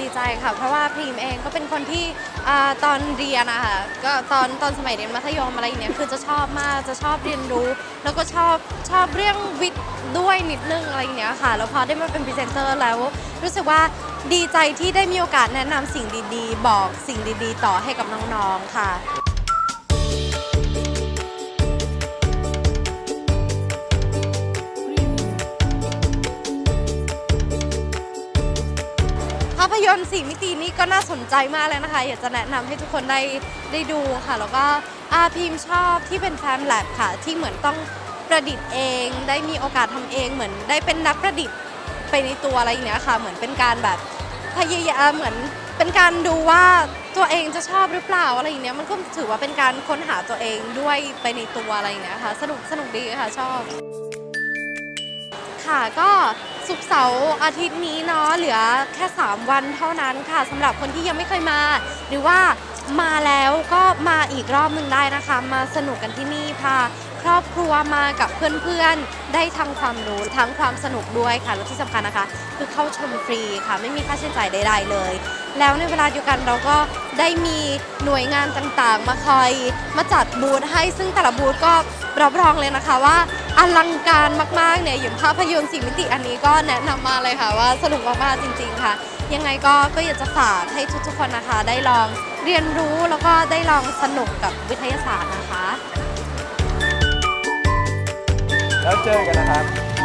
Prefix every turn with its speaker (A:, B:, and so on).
A: ดีใจค่ะ เพราะว่าพีมเองก็เป็นคนที่อ่าตอนเรียนอะค่ะก็ตอนตอนสมัยเรียนมัธยมอะไรอย่างเนี้ยคือจะชอบมากจะชอบเรียนรู้ แล้วก็ชอบชอบเรื่องวิทย์ด้วยนิดนึงอะไรอย่างเนี้ยค่ะแล้วพอได้มาเป็นพรีเซนเตอร์แล้ว รู้สึกว่าดีใจที่ได้มีโอกาสแนะนำสิ่งดีๆ บอกสิ่งดีๆ ต่อให้กับน้องๆค่ะ ยนตร์สี่มิตินี้ก็น่าสนใจมากเลยนะคะ อยากจะแนะนำให้ทุกคนได้ได้ดูค่ะ แล้วก็อาพิมชอบที่เป็นแฟมแลบค่ะ ที่เหมือนต้องประดิษฐ์เอง ได้มีโอกาสทำเองเหมือนได้เป็นนักประดิษฐ์ไปในตัวอะไรอย่างเงี้ยค่ะ เหมือนเป็นการแบบพยายามเหมือนเป็นการดูว่าตัวเองจะชอบหรือเปล่าอะไรอย่างเงี้ยมันก็ถือว่าเป็นการค้นหาตัวเองด้วยไปในตัวอะไรอย่างเงี้ยค่ะ สนุกสนุกดีค่ะชอบ ค่ะก็ สุกเสาร์อาทิตย์นี้เนาะเหลือแค่ 3 วันเท่านั้นค่ะสำหรับคนที่ยังไม่เคยมา หรือว่ามาแล้วก็มาอีกรอบหนึ่งได้นะคะ มาสนุกกันที่นี่พาครอบครัวมากับเพื่อนๆ ได้ทั้งความรู้ทั้งความสนุกด้วยค่ะและที่สำคัญนะคะ คือเข้าชมฟรีค่ะ ไม่มีค่าใช้จ่ายใดๆเลย แล้วในเวลาเดียวกันเราก็ได้มีหน่วยงานต่างๆ มาคอยมาจัดบูธให้ซึ่งแต่ละบูธก็รับรองเลยนะคะว่าอลังการมากๆเนี่ยอย่างภาพยนตร์สีมิติอันนี้ก็แนะนำมาเลยค่ะว่าสนุกมากๆจริง ๆ ค่ะ ยังไงก็ก็อยากจะฝากให้ทุกๆคนนะคะ ได้ลองเรียนรู้แล้วก็ได้ลองสนุกกับวิทยาศาสตร์นะคะ
B: แล้วเจอกันนะครับ